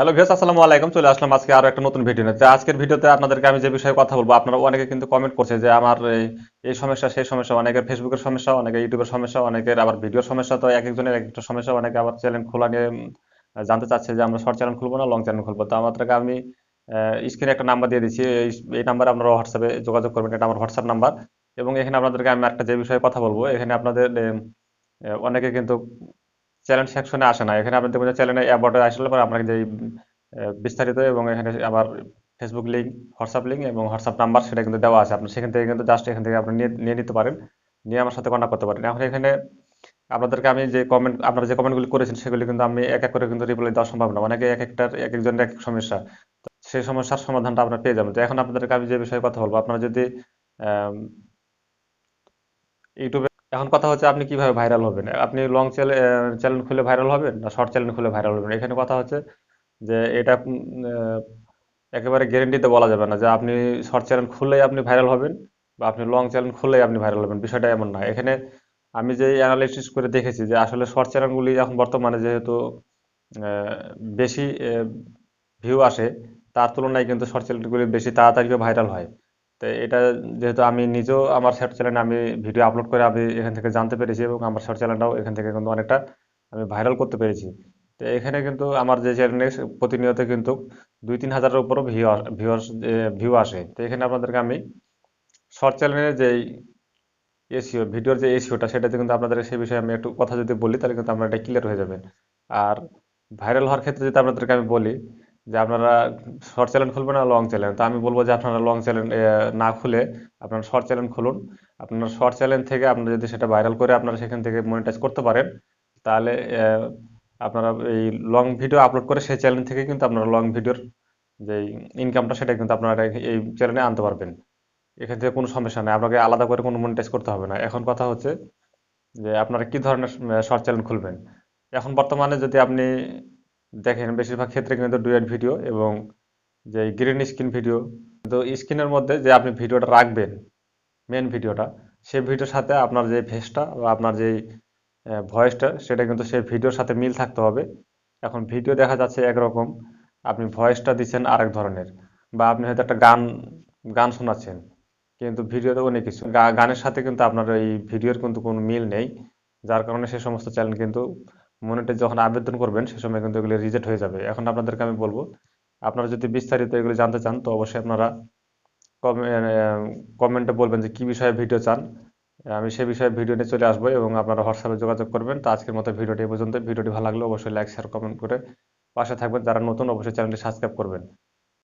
Hello views আসসালামু আলাইকুম। চলে আসলাম আজকে আরও একটা নতুন ভিডিও নিয়ে। আজকের ভিডিওতে আপনাদেরকে আমি যে বিষয়ে কথা বলব, আপনারা অনেকে কিন্তু কমেন্ট করছে যে আমার এই সমস্যা, সেই সমস্যা, অনেকের ফেসবুকের সমস্যা অনেকের ইউটিউবের সমস্যা, অনেকের আবার ভিডিওর সমস্যা। তো এক একজনের এক একটা সমস্যা, অনেকে আবার চ্যানেল খোলা নিয়ে জানতে চাচ্ছে যে আমরা শর্ট চ্যানেল খুলবো না লং চ্যানেল খুলবো। তো আমাদেরকে আমি স্ক্রিনে একটা নাম্বার দিয়ে দিচ্ছি। এই নাম্বারে আপনারা হোয়াটসঅ্যাপে যোগাযোগ করবেন, এটা আমার হোয়াটসঅ্যাপ নাম্বার এবং এখানে আপনাদেরকে আমি একটা যে বিষয়ে কথা বলব, এখানে আপনাদের অনেকে কিন্তু চ্যানেল সেকশনে আসে না। এখানে আপনি দেখবেন চ্যানেলে অ্যাবাউটে আসলে পরে আপনাকে যে বিস্তারিত এবং এখানে আবার ফেসবুক লিঙ্ক হোয়াটসঅ্যাপ লিঙ্ক এবং হোয়াটসঅ্যাপ নাম্বার সেটা কিন্তু দেওয়া আছে। আপনি সেখান থেকে কিন্তু জাস্ট এখান থেকে আপনি নিয়ে নিতে পারেন। নিয়ে আমার সাথে কন্ট্যাক্ট করতে পারেন। এখন এখানে আপনাদেরকে আমি যে কমেন্ট আপনারা যে কমেন্টগুলি করেছেন সেগুলি কিন্তু আমি এক এক করে কিন্তু রিপ্লাই দেওয়া সম্ভব না। অনেকে এক একটার, এক একজনের এক এক সমস্যা। সেই সমস্যার সমাধানটা আপনারা পেয়ে যাবেন। তো এখন আপনাদেরকে আমি যে বিষয়ে কথা বলব, আপনারা যদি ইউটিউবে এখন কথা হচ্ছে আপনি কীভাবে ভাইরাল হবেন? আপনি লং চ্যানেল খুলে ভাইরাল হবেন না শর্ট চ্যানেল খুলে ভাইরাল হবেন? এখানে কথা হচ্ছে যে এটা একেবারে গ্যারেন্টিতে বলা যাবে না যে আপনি শর্ট চ্যানেল খুললেই আপনি ভাইরাল হবেন বা আপনি লং চ্যানেল খুললেই আপনি ভাইরাল হবেন। বিষয়টা এমন না। এখানে আমি যে অ্যানালাইসিস করে দেখেছি যে আসলে শর্ট চ্যানেলগুলি এখন বর্তমানে যেহেতু বেশি ভিউ আসে, তার তুলনায় কিন্তু শর্ট চ্যানেলগুলি বেশি তাড়াতাড়িও ভাইরাল হয়। তো এটা যেহেতু আমি নিজেও আমার শর্ট চ্যানেলে আমি ভিডিও আপলোড করে আমি এখান থেকে জানতে পেরেছি এবং আমার শর্ট চ্যানেলটাও এখান থেকে কিন্তু অনেকটা আমি ভাইরাল করতে পেরেছি। তো এখানে কিন্তু আমার যে চ্যানেলে প্রতিনিয়ত কিন্তু দুই তিন হাজারের উপরও ভিউ ভিউয়ার্স ভিউ আসে। তো এখানে আপনাদেরকে আমি শর্ট চ্যানেলের যে এসিও ভিডিওর যে এসিওটা সেটাতে কিন্তু আপনাদের সেই বিষয়ে আমি একটু কথা যদি বলি, তাহলে কিন্তু আপনারা এটা ক্লিয়ার হয়ে যাবে। আর ভাইরাল হওয়ার ক্ষেত্রে যদি আপনাদেরকে আমি বলি যে আপনারা শর্ট চ্যানেল খুলবেন না লং চ্যানেল তো আমি বলব যে আপনারা লং চ্যানেল না খুলে আপনারা শর্ট চ্যানেল খুলুন। আপনারা শর্ট চ্যানেল থেকে আপনারা যদি সেটা ভাইরাল করে আপনারা সেখান থেকে মনিটাইজ করতে পারেন, তাহলে আপনারা এই লং ভিডিও আপলোড করে সেই চ্যানেল থেকে কিন্তু আপনারা লং ভিডিওর যে ইনকামটা সেটা কিন্তু আপনারা এই চ্যানেলে আনতে পারবেন। এখান থেকে কোনো সমস্যা নেই, আপনাকে আলাদা করে কোনো মনিটাইজ করতে হবে না। এখন কথা হচ্ছে যে আপনারা কি ধরনের শর্ট চ্যানেল খুলবেন? এখন বর্তমানে যদি আপনি দেখেন, বেশিরভাগ ক্ষেত্রে কিন্তু ডুয়েট ভিডিও এবং যে গ্রিন স্ক্রিন ভিডিও, তো স্ক্রিনের মধ্যে যে আপনি ভিডিওটা রাখবেন মেন ভিডিওটা সেই ভিডিওর সাথে আপনার যে ফেসটা বা আপনার যে ভয়েসটা সেটা কিন্তু সেই ভিডিওর সাথে মিল থাকতে হবে। এখন ভিডিও দেখা যাচ্ছে একরকম, আপনি ভয়েসটা দিচ্ছেন আরেক ধরনের বা আপনি হয়তো একটা গান গান শোনাচ্ছেন, কিন্তু ভিডিওতে অনেক কিছু গানের সাথে কিন্তু আপনার এই ভিডিওর কিন্তু কোনো মিল নেই, যার কারণে সে সমস্ত চ্যানেল কিন্তু মনিটাইজ যখন আবেদন করবেন, সে সময় কিন্তু এগুলো রিজেক্ট হয়ে যাবে। এখন আপনাদেরকে আমি বলব, আপনারা যদি বিস্তারিত এগুলো জানতে চান, তো অবশ্যই আপনারা কমেন্টে বলবেন যে কি বিষয়ে ভিডিও চান। আমি সেই বিষয়ে ভিডিও নিয়ে চলে আসব এবং আপনারা হোয়াটসঅ্যাপে যোগাযোগ করবেন। তো আজকের মতো ভিডিওটি পর্যন্ত ভিডিওটি ভালো লাগলে অবশ্যই লাইক শেয়ার কমেন্ট করে পাশে থাকবেন। যারা নতুন, অবশ্যই চ্যানেলটি সাবস্ক্রাইব করবেন।